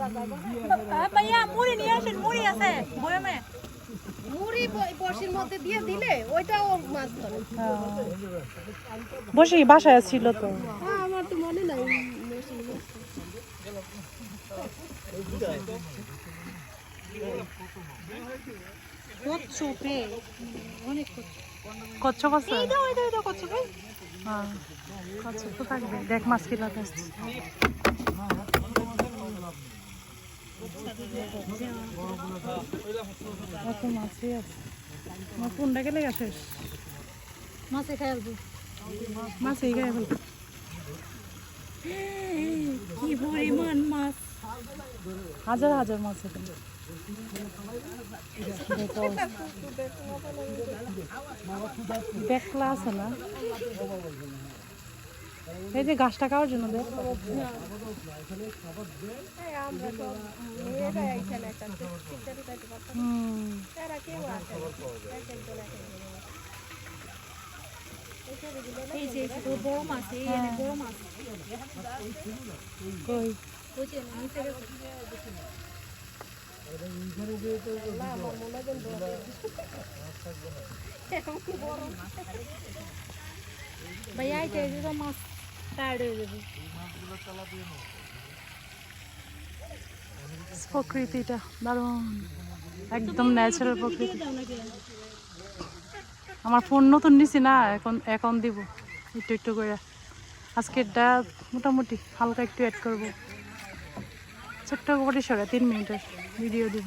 হ্যাঁ, ভাইয়া মুড়ি নিয়ে আসেন মুড়ি আছে বয়মে। মুড়ি মধ্যে দিয়ে দিলে ওইটাও মাছ ধরে। বসে বাসায় ছিল তো? হ্যাঁ আমার তো মনে নাই। অনেক কচ্ছপ। আছে? এই দাও এই দাও এই দাও কচ্ছু হ্যাঁ কচ্ছপ তো থাকবে। দেখ মাছ কিলাতে আসছে। কত মাছই আছে আমার ফোনটা গেলে গেছে মাছে খাই আসব মাছ কি পরিমাণ হাজার হাজার মাছ এখানে দেখো। দেখলা আছে না এই যে গাছটা খাওয়ার জন্য দেখ মনে হয়। ভাইয়া যে মাছ হয়ে যাবে। প্রকৃতিটা দারুণ। একদম ন্যাচারাল প্রকৃতি। আমার ফোন নতুন নিছি না, এখন এখন দিব। একটু একটু করে। আজকেরটা মোটামুটি হালকা একটু অ্যাড করব। ছোট্ট পরিসরে তিন মিনিটের ভিডিও দিব।